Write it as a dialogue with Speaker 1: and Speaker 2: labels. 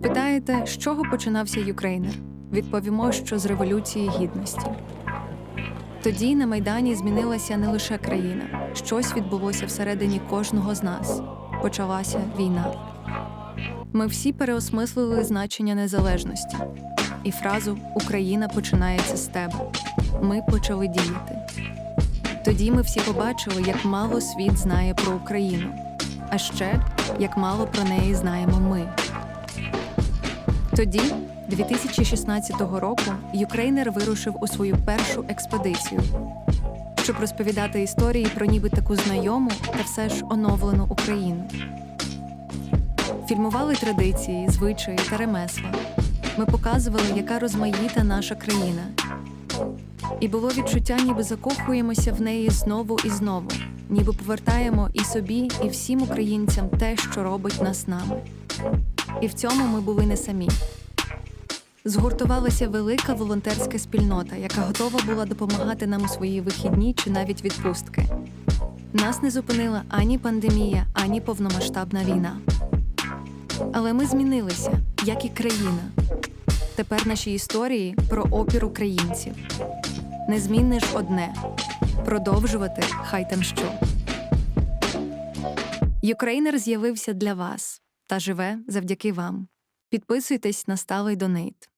Speaker 1: Спитаєте, з чого починався Юкрейнер? Відповімо, що з Революції Гідності. Тоді на Майдані змінилася не лише країна, щось відбулося всередині кожного з нас. Почалася війна. Ми всі переосмислили значення незалежності і фразу Україна починається з тебе. Ми почали діяти. Тоді ми всі побачили, як мало світ знає про Україну, а ще як мало про неї знаємо ми. Тоді, 2016 року, Юкрейнер вирушив у свою першу експедицію, щоб розповідати історії про ніби таку знайому та все ж оновлену Україну. Фільмували традиції, звичаї та ремесла. Ми показували, яка розмаїта наша країна. І було відчуття, ніби закохуємося в неї знову і знову, ніби повертаємо і собі, і всім українцям те, що робить нас нами. І в цьому ми були не самі. Згуртувалася велика волонтерська спільнота, яка готова була допомагати нам у свої вихідні чи навіть відпустки. Нас не зупинила ані пандемія, ані повномасштабна війна. Але ми змінилися, як і країна. Тепер наші історії про опір українців. Незмінне ж одне продовжувати хай там що. Юкрейнер з'явився для вас та живе завдяки вам. Підписуйтесь на сталий донейт.